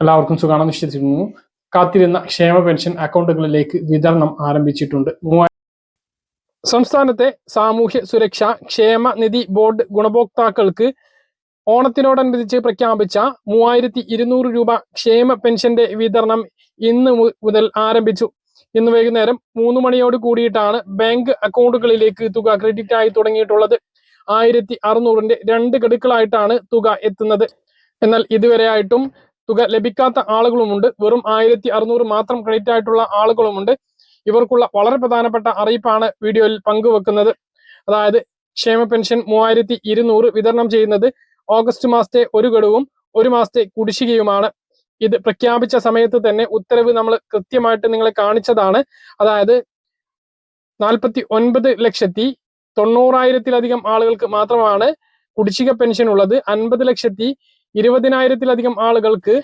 എല്ലാവർക്കും സുഖാണെന്ന് വിശ്വസിക്കുന്നു. കാത്തിരുന്ന ക്ഷേമ പെൻഷൻ അക്കൗണ്ടുകളിലേക്ക് വിതരണം ആരംഭിച്ചിട്ടുണ്ട്. സംസ്ഥാനത്തെ സാമൂഹ്യ സുരക്ഷ ക്ഷേമ നിധി ബോർഡ് ഗുണഭോക്താക്കൾക്ക് ഓണത്തിനോടനുബന്ധിച്ച് പ്രഖ്യാപിച്ച മൂവായിരത്തി ഇരുന്നൂറ് രൂപ ക്ഷേമ പെൻഷന്റെ വിതരണം ഇന്ന് മുതൽ ആരംഭിച്ചു. ഇന്ന് വൈകുന്നേരം മൂന്ന് മണിയോട് കൂടിയിട്ടാണ് ബാങ്ക് അക്കൗണ്ടുകളിലേക്ക് തുക ക്രെഡിറ്റ് ആയി തുടങ്ങിയിട്ടുള്ളത്. ആയിരത്തി അറുന്നൂറിന്റെ രണ്ട് ഗഡുക്കളായിട്ടാണ് തുക എത്തുന്നത്. എന്നാൽ ഇതുവരെയായിട്ടും തുക ലഭിക്കാത്ത ആളുകളുമുണ്ട്. വെറും ആയിരത്തി അറുന്നൂറ് മാത്രം ക്രെഡിറ്റ് ആയിട്ടുള്ള ആളുകളുമുണ്ട്. ഇവർക്കുള്ള വളരെ പ്രധാനപ്പെട്ട അറിയിപ്പാണ് വീഡിയോയിൽ പങ്കുവെക്കുന്നത്. അതായത് ക്ഷേമ പെൻഷൻ മൂവായിരത്തി ഇരുന്നൂറ് വിതരണം ചെയ്യുന്നത് ഓഗസ്റ്റ് മാസത്തെ ഒരു ഗഡുവും ഒരു മാസത്തെ കുടിശ്ശികയുമാണ്. ഇത് പ്രഖ്യാപിച്ച സമയത്ത് തന്നെ ഉത്തരവ് നമ്മൾ കൃത്യമായിട്ട് നിങ്ങളെ കാണിച്ചതാണ്. അതായത് നാൽപ്പത്തി ഒൻപത് ലക്ഷത്തി തൊണ്ണൂറായിരത്തിലധികം ആളുകൾക്ക് മാത്രമാണ് കുടിശ്ശിക പെൻഷൻ ഉള്ളത്. അൻപത് ലക്ഷത്തി ഇരുപതിനായിരത്തിലധികം ആളുകൾക്ക്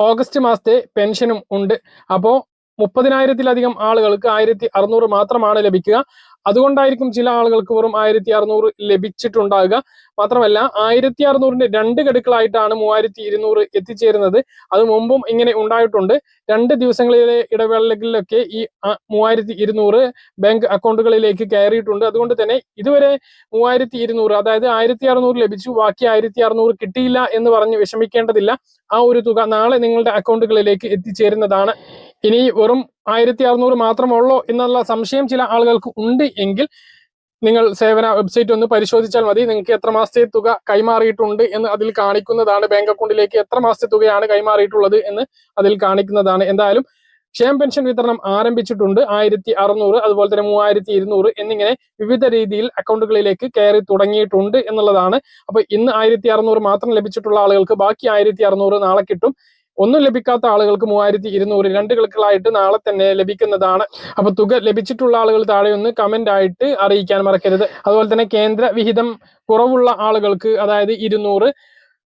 ഓഗസ്റ്റ് മാസത്തെ പെൻഷനും ഉണ്ട്. അപ്പോൾ മുപ്പതിനായിരത്തിലധികം ആളുകൾക്ക് ആയിരത്തി അറുന്നൂറ് മാത്രമാണ് ലഭിക്കുക. അതുകൊണ്ടായിരിക്കും ചില ആളുകൾക്ക് വെറും ആയിരത്തി അറുന്നൂറ് ലഭിച്ചിട്ടുണ്ടാകുക. മാത്രമല്ല ആയിരത്തി അറുന്നൂറിന്റെ രണ്ട് ഘടുക്കളായിട്ടാണ് മൂവായിരത്തി ഇരുന്നൂറ് എത്തിച്ചേരുന്നത്. അത് മുമ്പും ഇങ്ങനെ ഉണ്ടായിട്ടുണ്ട്. രണ്ട് ദിവസങ്ങളിലെ ഇടവേളകളിലൊക്കെ ഈ മൂവായിരത്തി ഇരുന്നൂറ് ബാങ്ക് അക്കൗണ്ടുകളിലേക്ക് കയറിയിട്ടുണ്ട്. അതുകൊണ്ട് തന്നെ ഇതുവരെ മൂവായിരത്തി ഇരുന്നൂറ് അതായത് ആയിരത്തി അറുന്നൂറ് ലഭിച്ചു ബാക്കി ആയിരത്തി അറുന്നൂറ് കിട്ടിയില്ല എന്ന് പറഞ്ഞ് വിഷമിക്കേണ്ടതില്ല. ആ ഒരു തുക നാളെ നിങ്ങളുടെ അക്കൗണ്ടുകളിലേക്ക് എത്തിച്ചേരുന്നതാണ്. ഇനി വെറും ആയിരത്തി അറുന്നൂറ് മാത്രമുള്ളോ എന്നുള്ള സംശയം ചില ആളുകൾക്ക് ഉണ്ട് എങ്കിൽ നിങ്ങൾ സേവന വെബ്സൈറ്റ് ഒന്ന് പരിശോധിച്ചാൽ മതി. നിങ്ങൾക്ക് എത്ര മാസത്തെ തുക കൈമാറിയിട്ടുണ്ട് എന്ന് അതിൽ കാണിക്കുന്നതാണ് ബാങ്ക് അക്കൗണ്ടിലേക്ക് എത്ര മാസത്തെ തുകയാണ് കൈമാറിയിട്ടുള്ളത് എന്ന് അതിൽ കാണിക്കുന്നതാണ്. എന്തായാലും ക്ഷേമ പെൻഷൻ വിതരണം ആരംഭിച്ചിട്ടുണ്ട് ആയിരത്തി അറുന്നൂറ് അതുപോലെ തന്നെ മൂവായിരത്തി ഇരുന്നൂറ് എന്നിങ്ങനെ വിവിധ രീതിയിൽ അക്കൗണ്ടുകളിലേക്ക് കയറി തുടങ്ങിയിട്ടുണ്ട് എന്നുള്ളതാണ്. അപ്പൊ ഇന്ന് ആയിരത്തി അറുന്നൂറ് മാത്രം ലഭിച്ചിട്ടുള്ള ആളുകൾക്ക് ബാക്കി ആയിരത്തി അറുന്നൂറ് നാളെ കിട്ടും. ഒന്നും ലഭിക്കാത്ത ആളുകൾക്ക് മൂവായിരത്തി ഇരുന്നൂറ് രണ്ട് കളക്കളായിട്ട് നാളെ തന്നെ ലഭിക്കുന്നതാണ്. അപ്പൊ തുക ലഭിച്ചിട്ടുള്ള ആളുകൾ താഴെ ഒന്ന് കമന്റ് ആയിട്ട് അറിയിക്കാൻ മറക്കരുത്. അതുപോലെ തന്നെ കേന്ദ്ര വിഹിതം കുറവുള്ള ആളുകൾക്ക് അതായത് ഇരുന്നൂറ്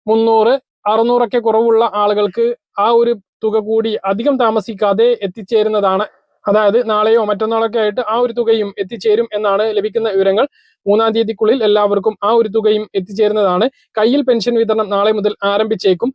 മുന്നൂറ് അറുന്നൂറൊക്കെ കുറവുള്ള ആളുകൾക്ക് ആ ഒരു തുക കൂടി അധികം താമസിക്കാതെ എത്തിച്ചേരുന്നതാണ്. അതായത് നാളെയോ മറ്റന്നാളൊക്കെ ആയിട്ട് ആ ഒരു തുകയും എത്തിച്ചേരും എന്നാണ് ലഭിക്കുന്ന വിവരങ്ങൾ. മൂന്നാം തീയതിക്കുള്ളിൽ എല്ലാവർക്കും ആ ഒരു തുകയും എത്തിച്ചേരുന്നതാണ്. കയ്യിൽ പെൻഷൻ വിതരണം നാളെ മുതൽ ആരംഭിച്ചേക്കും.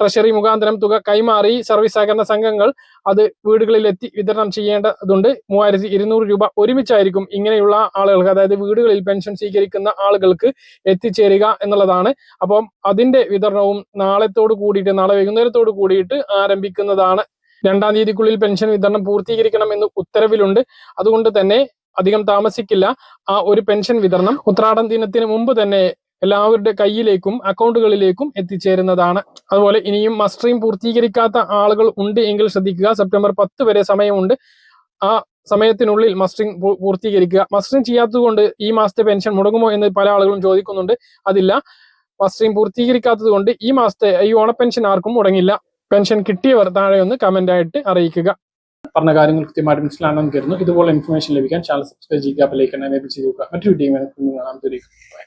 ട്രഷറി മുഖാന്തരം തുക കൈമാറി സർവീസ് സഹകരണ സംഘങ്ങൾ അത് വീടുകളിലെത്തി വിതരണം ചെയ്യേണ്ടതുണ്ട്. മൂവായിരത്തി ഇരുന്നൂറ് രൂപ ഒരുമിച്ചായിരിക്കും ഇങ്ങനെയുള്ള ആളുകൾക്ക് അതായത് വീടുകളിൽ പെൻഷൻ സ്വീകരിക്കുന്ന ആളുകൾക്ക് എത്തിച്ചേരുക എന്നുള്ളതാണ്. അപ്പം അതിന്റെ വിതരണവും നാളത്തോട് കൂടിയിട്ട് നാളെ വൈകുന്നേരത്തോട് കൂടിയിട്ട് ആരംഭിക്കുന്നതാണ്. രണ്ടാം തീയതിക്കുള്ളിൽ പെൻഷൻ വിതരണം പൂർത്തീകരിക്കണം എന്ന് ഉത്തരവിലുണ്ട്. അതുകൊണ്ട് തന്നെ അധികം താമസിക്കില്ല. ആ ഒരു പെൻഷൻ വിതരണം ഉത്രാടം ദിനത്തിന് മുമ്പ് തന്നെ എല്ലാവരുടെ കയ്യിലേക്കും അക്കൗണ്ടുകളിലേക്കും എത്തിച്ചേരുന്നതാണ്. അതുപോലെ ഇനിയും മസ്റ്ററിംഗ് പൂർത്തീകരിക്കാത്ത ആളുകൾ ഉണ്ട് എങ്കിൽ ശ്രദ്ധിക്കുക. സെപ്റ്റംബർ പത്ത് വരെ സമയമുണ്ട്. ആ സമയത്തിനുള്ളിൽ മസ്റ്ററിംഗ് പൂർത്തീകരിക്കുക. മസ്റ്ററിംഗ് ചെയ്യാത്തതുകൊണ്ട് ഈ മാസത്തെ പെൻഷൻ മുടങ്ങുമോ എന്ന് പല ആളുകളും ചോദിക്കുന്നുണ്ട്. അതില്ല. മസ്റ്ററിംഗ് പൂർത്തീകരിക്കാത്തത് കൊണ്ട് ഈ മാസത്തെ ഈ ഓണപ്പെൻഷൻ പെൻഷൻ ആർക്കും മുടങ്ങില്ല. പെൻഷൻ കിട്ടിയവർ താഴെ ഒന്ന് കമന്റ് ആയിട്ട് അറിയിക്കുക. പറഞ്ഞ കാര്യങ്ങൾ കൃത്യമായിട്ട് മനസ്സിലാണെന്ന് കരുതുന്നു. ഇതുപോലെ ഇൻഫർമേഷൻ ലഭിക്കാൻ ചാനൽ സബ്സ്ക്രൈബ് ചെയ്യുക അപ്പോൾ എനേബിൾ ചെയ്ത് നോക്കുക മറ്റൊരു വീഡിയോ കാണാൻ.